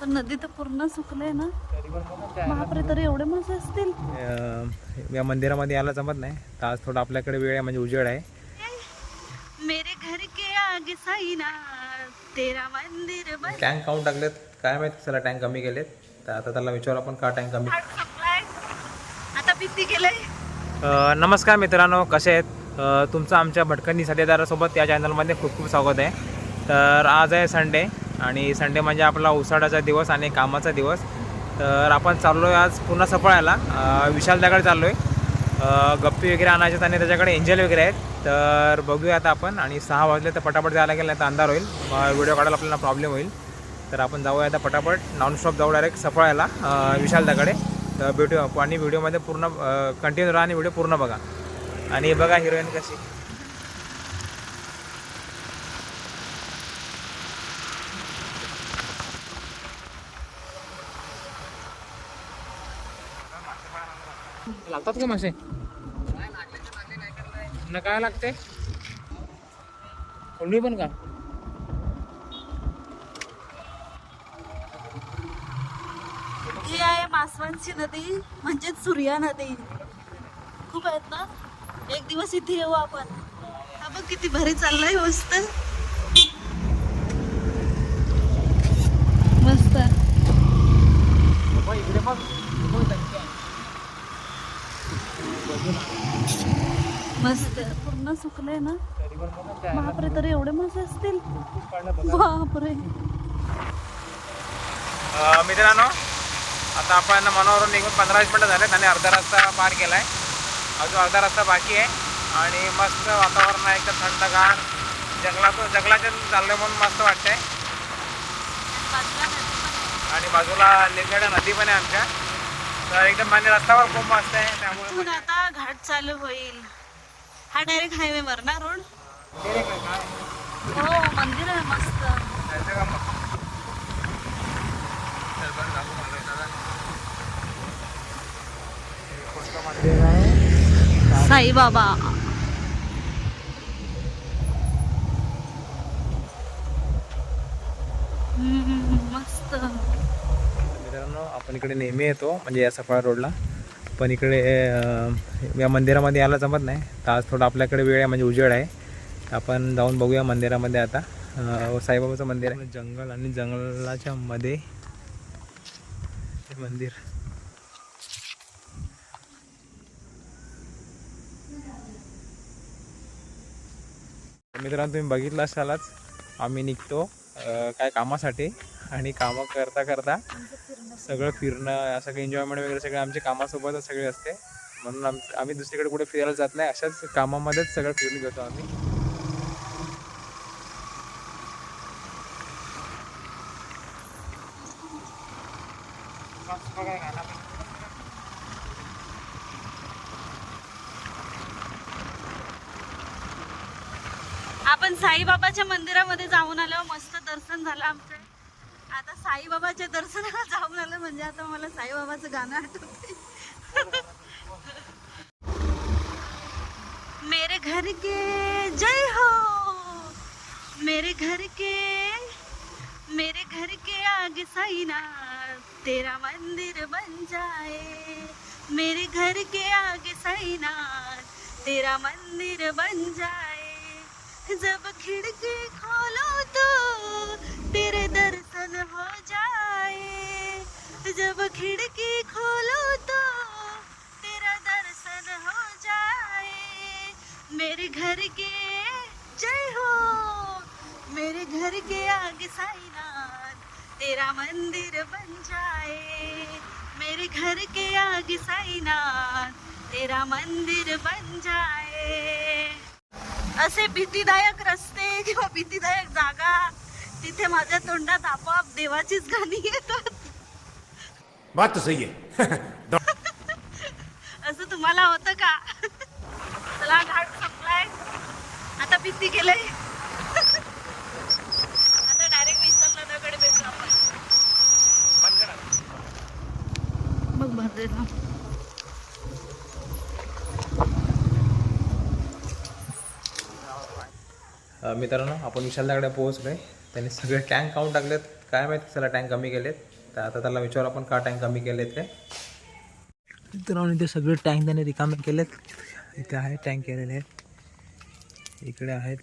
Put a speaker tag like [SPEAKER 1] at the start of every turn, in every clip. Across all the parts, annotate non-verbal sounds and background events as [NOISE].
[SPEAKER 1] पण नदी तर पूर्ण सुकले ना. बापरे तर एवढे मासे असतील.
[SPEAKER 2] अं, या मंदिरामध्ये यायला जमत नाही. तर आज थोडा आपल्याकडे वेळ आहे म्हणजे उजेड आहे.
[SPEAKER 1] मेरे घर के आगे साईना तेरा मंदिर बन
[SPEAKER 2] टँक काउंट टाकलेत. काय माहीत त्याला टँक कमी केलेत. तर आता त्याला विचारू आपण का टँक कमी
[SPEAKER 1] संपलाय आता भीती गेलंय.
[SPEAKER 2] अ, नमस्कार मित्रांनो कसे आहेत? अ, तुमचं आमच्या भटकंती साथीदारासोबत या चॅनलमध्ये खूप खूप स्वागत आहे. तर आज आहे संडे आणि संडे म्हणजे आपला उसाडाचा दिवस आणि कामाचा दिवस. तर आपण चाललो आहे आज पुन्हा सफळायला. विशाल त्याकडे चाललो आहे गप्पी वगैरे आणायचे आणि त्याच्याकडे एंजल वगैरे आहेत. तर बघूया आता आपण. आणि सहा वाजले तर पटापट जायला गेलं नाही तर अंधार होईल. व्हिडिओ काढायला आपल्याला प्रॉब्लेम होईल. तर आपण जाऊया आता पटापट. नॉनस्टॉप जाऊ डायरेक्ट सफळायला विशाल त्याकडे तर भेटू आणि व्हिडिओमध्ये पूर्ण कंटिन्यू राहा आणि व्हिडिओ पूर्ण बघा. आणि बघा हिरोईन कशी. लागतात का मासे न काय लागते? कोणी पण का?
[SPEAKER 1] ही आहे मासवांची नदी म्हणजेच सूर्या नदी. खूप आहेत ना? एक दिवस इथे येऊ आपण. हा बघ किती भारी चाललाय मस्त. मस्त. मस्त. पूर्ण ना? बापरे तर एवढे मासे असतील? बापरे.
[SPEAKER 2] मित्रांनो आता आपण मनावरून निघून पंधरा वीस मिनटं झालेत आणि अर्धा रस्ता पार केला आहे अजून अर्धा रस्ता बाकी आहे. आणि मस्त वातावरण आहे एकदम थंडगार. जंगलातून जंगलाच्या चाललं म्हणून मस्त वाटतंय. आणि बाजूला लेगड्या नदी पण आहे आमच्या. तर एकदम म्हणजे रस्त्यावर खूप मस्त आहे त्यामुळे
[SPEAKER 1] इथून आता घाट चालू होईल हा डायरेक्ट हायवे वर ना रोड
[SPEAKER 2] आहे काय?
[SPEAKER 1] हो मंदिर आहे मस्त
[SPEAKER 2] जायचं का मग? चल बरं, हे कोणतं मंदिर आहे
[SPEAKER 1] साईबाबा हम्म, मस्त
[SPEAKER 2] मित्रांनो आपण इकडे नेहमी येतो म्हणजे या सफाळा रोडला. पण इकडे या मंदिरामध्ये यायला जमत नाही. तर आज थोडं आपल्याकडे वेळ आहे म्हणजे उजेड आहे. आपण जाऊन बघूया मंदिरामध्ये आता. साईबाबाचं मंदिर आहे. जंगल आणि जंगलाच्या मध्ये हे मंदिर. मित्रांनो तुम्ही बघितलं असालच आम्ही निघतो. काय कामासाठी आणि कामं करता करता सगळं फिरणं सगळं एन्जॉयमेंट वगैरे सगळं आमच्या कामासोबतच सगळे असते. म्हणून आम आम्ही दुसरीकडे कुठे फिरायला जात नाही अशाच कामामध्येच सगळं फिरून घेतो आम्ही.
[SPEAKER 1] आपण साईबाबाच्या मंदिरामध्ये जाऊन आलो मस्त दर्शन झालं आमचं. आता साईबाबाच्या दर्शनाला जाऊन आलं म्हणजे आता मला साईबाबाचं गाणं आठवते मेरे घर के जय हो. मेरे घर के मेरे घर के आगे साईना तेरा मंदिर बन जाए. मेरे घर के आगे साईना तेरा मंदिर बन जाए. जब खिड़की खोलो तो बन जाए। मेरे घर के आगे साईनाथ तेरा मंदिर बन जाए। असे भीतीदायक रस्ते किंवा भीतीदायक जागा तिथे माझ्या तोंडात आपोआप देवाचीच गाणी येतात.
[SPEAKER 3] बात तो सही है [LAUGHS]
[SPEAKER 1] असं तुम्हाला होतं का? [LAUGHS] चला घाट संपलाय. आता भीती गेलंय आता डायरेक्ट विशाल दादाकडे भेटू आपण
[SPEAKER 2] मित्रांनो आपण विशालदाकडे पोहोचलोय. त्यांनी सगळे टँक काउंट टाकलेत. काय माहिती त्याला टँक कमी केलेत. तर आता त्याला विचारू आपण का टँक कमी केलेत काय. मित्रांनो इथे सगळे टँक त्याने रिकामे केलेत. इथे आहे टँक केलेले आहेत. इकडे आहेत.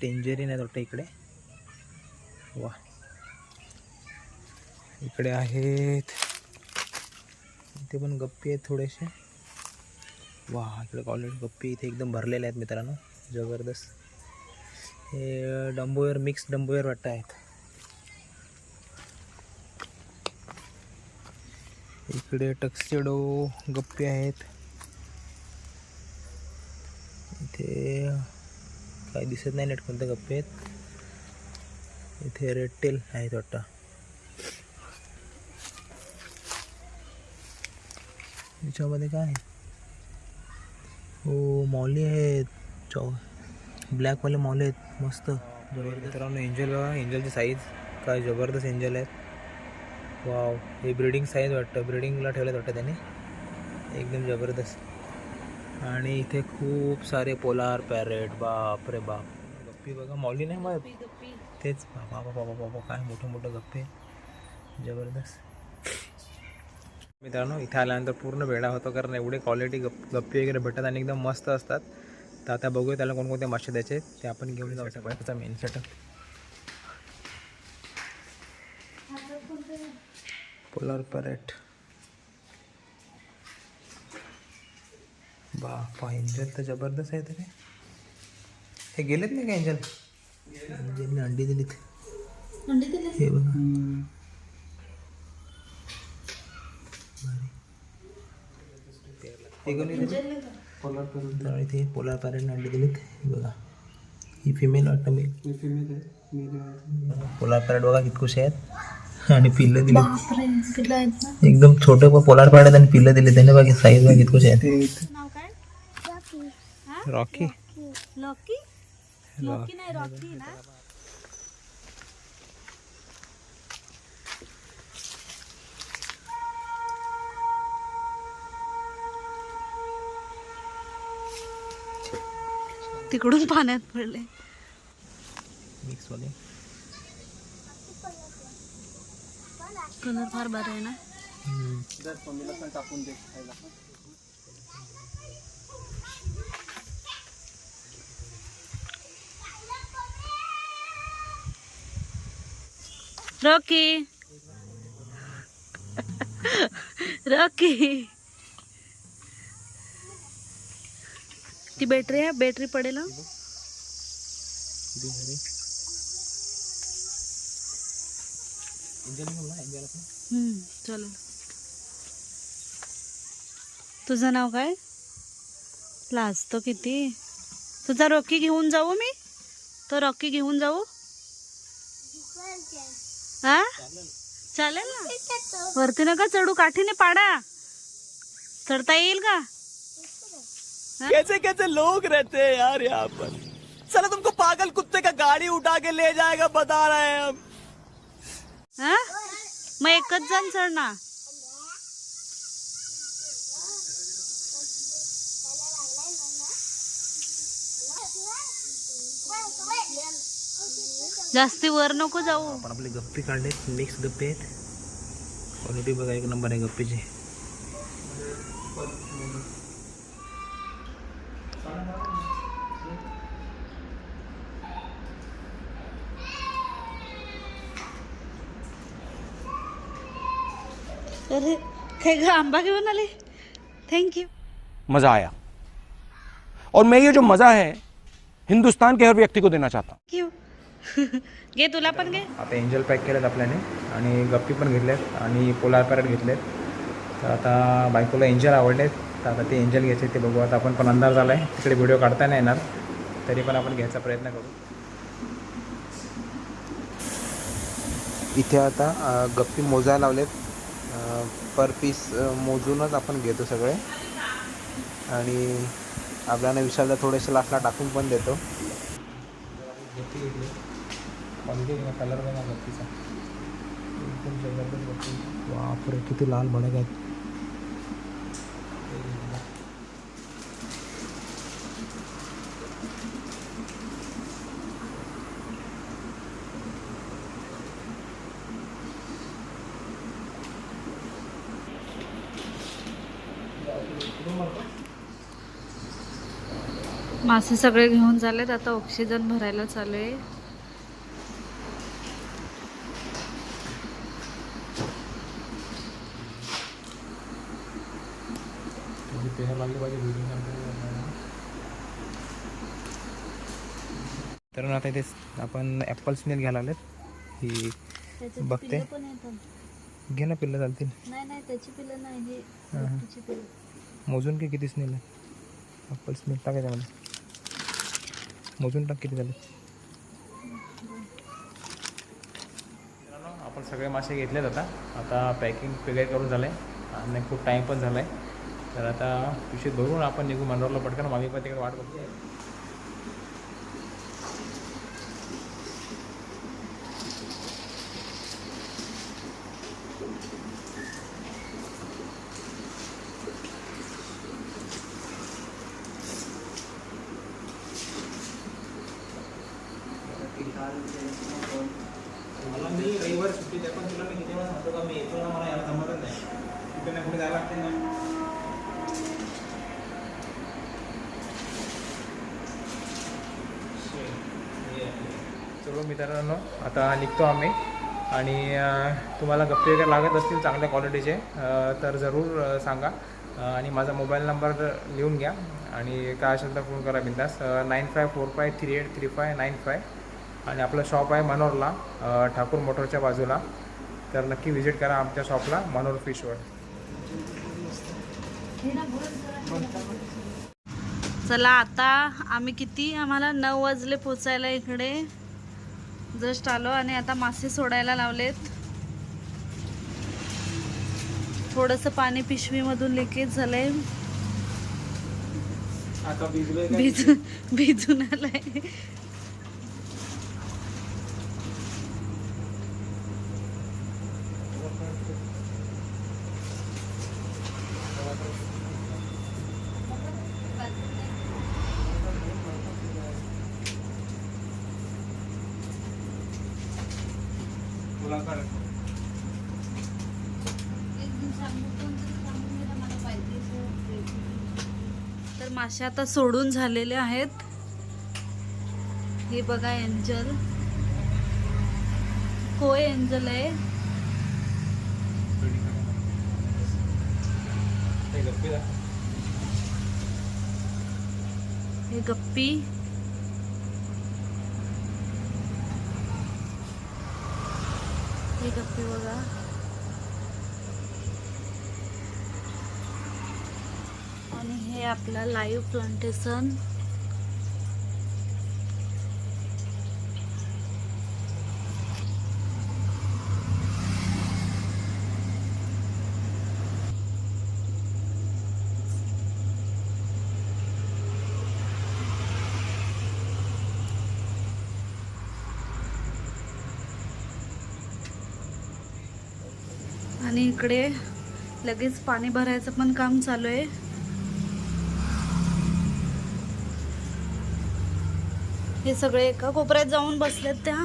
[SPEAKER 2] टेंजेरिन आहेत वाटतं इकडे. वा इकडे आहेत. इथे पण गप्पी आहेत थोडेसे. वा इकडे ऑलरेडी गप्पी इथे एकदम भरलेले आहेत मित्रांनो. जबरदस्त. हे डंबोयर मिक्स डंबोयर वाटत आहेत. इकडे टक्सेडो गप्पी आहेत. इथे काही दिसत नाही नेट कोणत्या गप्पी आहेत. इथे रेड टेल आहेत वाटतं. याच्यामध्ये काय आहे? हो मॉली आहेत. चौ ब्लॅकवाले मॉल आहेत. मस्त. जबरदस्त. मित्रांनो एंजल बघा. एंजलची साईज काय जबरदस्त एंजल आहेत. वाव हे ब्रिडिंग साईज वाटतं. ब्रिडिंगला ठेवलं वाटतं त्याने. एकदम जबरदस्त. आणि इथे खूप सारे पोलार पॅरेट बाप रे बाप. गप्पी बघा. मॉली नाही मग तेच. बाबा बाबा बाबा काय मोठं मोठं गप्पे. जबरदस्त. मित्रांनो इथे आल्यानंतर पूर्ण वेळा होतो कारण एवढे क्वालिटी गप गप्पी वगैरे भेटतात आणि एकदम मस्त असतात. तर आता बघूया त्याला कोणकोणते मासे द्यायचे ते आपण घेऊन जाऊ शकतो त्याचा मेन सेटअप पोलर पॅरेट बापा एंजल तर जबरदस्त आहे तरी हे गेलेत नाही का एंजल एंजलने अंडी दिलीत. हे बघा. पोलार पॅरेटने अंडी दिलीत हे बघा ही फिमेल वाटतं मी पोलार पॅरेट बघा कितकुशे आहेत आणि पिल्लं दिली एकदम छोटे पोलार पॅरेट आणि पिल्लं दिली त्याने बघा साईज बघा कितकुशे आहेत
[SPEAKER 1] नाव काय
[SPEAKER 2] रॉकी
[SPEAKER 1] लॉकी लॉकी नाही रॉकी ना तिकडून पाण्यात पडले. कलर फार बरं आहे ना? रॉकी. रॉकी. ती बॅटरी आहे बॅटरी पडेल चालेल. तुझं नाव काय? लाजतो किती. तुझा रॉकी घेऊन जाऊ मी? तो रॉकी घेऊन जाऊ? हा? चालेल ना. वरती नका चढू काठीने पाडा. चढता येईल का?
[SPEAKER 4] कैसे कैसे लोग रहते हैं यार यहाँ पर। साला तुमको पागल कुत्ते का गाड़ी उठा के ले जाएगा बता रहे हैं हम।
[SPEAKER 1] हा? मग एकच जण चढणार जास्ती वर नको जाऊ।
[SPEAKER 2] आपण आपले गप्पी काढले मिक्स गप्पी आहेत क्वालिटी बघा एक नंबर आहे गप्पीची
[SPEAKER 1] अरे काय ग आंबा घेऊन आले? थँक्यू
[SPEAKER 3] मजा आया. और मैं ये जो मजा है हिंदुस्तान के हर व्यक्ति को देना चाहता हूँ।
[SPEAKER 1] थँक्यू [LAUGHS] घे तुला पण घे.
[SPEAKER 2] आता एंजल पॅक केलेत आपल्याने आणि गप्पी पण घेतलेत आणि पोलार पॅरेट घेतलेत. तर आता बायकोला एंजल आवडलेत. तर आता ते एंजल घ्यायचे ते बघू. आता आपण पण अंदाज आला आहे तिकडे व्हिडिओ काढता नाही येणार. तरी पण आपण घ्यायचा प्रयत्न करू. इथे आता गप्पी मोजायला लावलेत. पर पीस मोजूनच आपण घेतो सगळे. आणि आपल्याला विशालला थोडेसे लास्टला टाकून पण देतो. कलर बघा गप्पीचा. बापरे किती लाल भडक आहेत.
[SPEAKER 1] मासे सगळे घेऊन झालेत. आता ऑक्सिजन भरायला चालू आहे.
[SPEAKER 2] तर आता इथे आपण ॲपल स्नेल घ्यायला आलेत. ही बघते. घे ना पिल्लं चालतील.
[SPEAKER 1] नाही त्याची
[SPEAKER 2] मोजून की किती स्नेल आहे ॲपल स्नेल टाकायच्यामध्ये मोजून टाक किती झाले? आपण सगळे मासे घेतलेत आता. आता पॅकिंग वगैरे करून झालं आहे आणि खूप टाईम पण झाला आहे तर आता पिशवीत भरून आपण निघू. मनोरला पटकन मामी पण तिकडे वाट बघते मला मी रविवार सुट्टी द्या पण तुला मी किती वेळा सांगतो का मी येतो ना मला यायला जमतच नाही कुठे ना कुठे जायला लागते ना सर्व मित्रांनो आता निघतो आम्ही. आणि तुम्हाला गप्पे वगैरे लागत असतील चांगल्या क्वालिटीचे तर जरूर सांगा. आणि माझा मोबाईल नंबर लिहून घ्या. आणि काय असेल तर फोन करा बिंदास. Nine five four five three eight three five nine five आणि आपलं शॉप आहे मनोरला ठाकूर मोटरच्या बाजूला. तर नक्की व्हिजिट करा आमच्या शॉपला मनोर फिशवर
[SPEAKER 1] चला आता आम्ही किती? आम्हाला नऊ वाजले पोचायला इकडे. जस्ट आलो आणि आता मासे सोडायला लावलेत. थोडस पाणी पिशवीमधून लिकेज झालंय. भिजून आलंय. तर मासे आता सोडून झालेले आहेत. हे बघा एंजल. कोय एंजल आहे? हे गप्पी. हे गप्पी बघा. आणि हे आपलं लाईव्ह प्लांटेशन आणि इकडे लगेच पाणी भरायचं पण काम चालू आहे. हे सगळे एका कोपऱ्यात जाऊन बसलेत त्या.